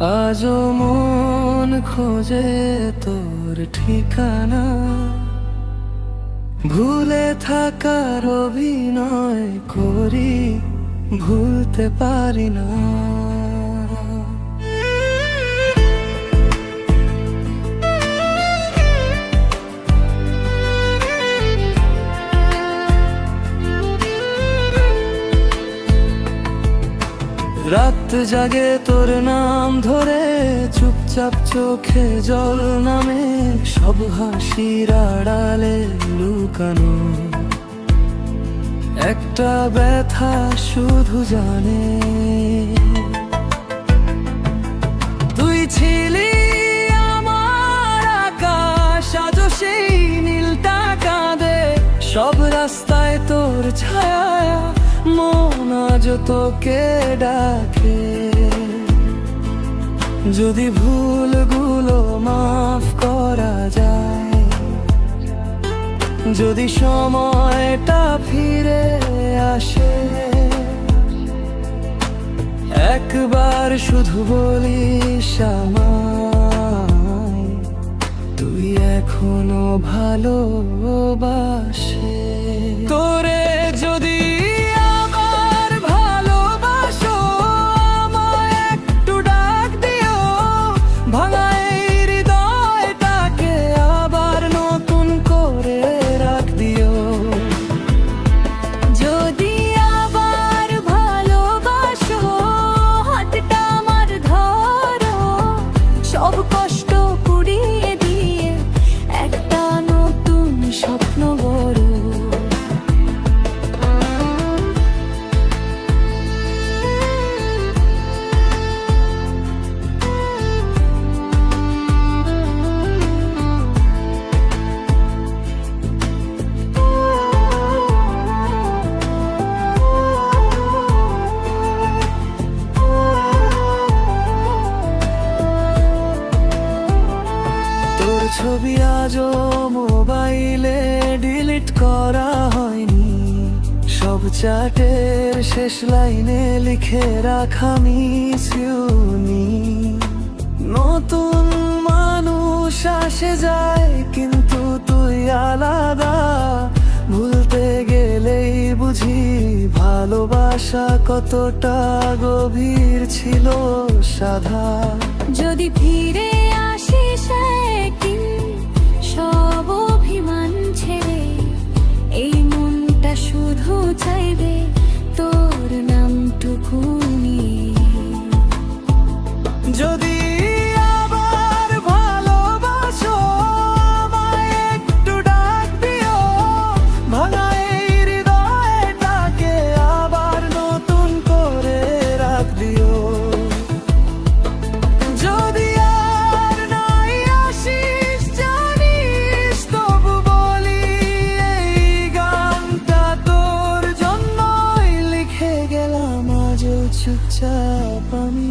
আজও মন খোঁজে তোর ঠিকানা। ভুলে থাকার অভিনয় করি ভুলতে পারি না। রাত জাগে তোর নাম ধরে চুপচাপ চোখে জল নামে, সব হাসির আড়ালে লুকানো। একটা ব্যথা শুধু জানে। তুই ছিলি আমার আকাশ আজ সেই নীলটা কাঁদে। সব রাস্তায় তোর ছায়া মন আজ তোকে ডাকে। যদি ভুলগুলো মাফ করা যায়, যদি সময়টা ফিরে আসে, একবার শুধু বলিস আমায়, তুই এখনও ভালোবাসে। তোরে ছবি আজও মোবাইলে ডিলিট করা হয়নি। সব চ্যাটের শেষ লাইনে লিখে রাখা মিস ইউনি নতুন মানুষ আসে যায়, কিন্তু তুই আলাদা। ভুলতে গেলেই বুঝি ভালোবাসা কতটা গভীর ছিল সাধা। যদি ফিরে আসিস একদিন সব অভিমান চুপচাপ আমি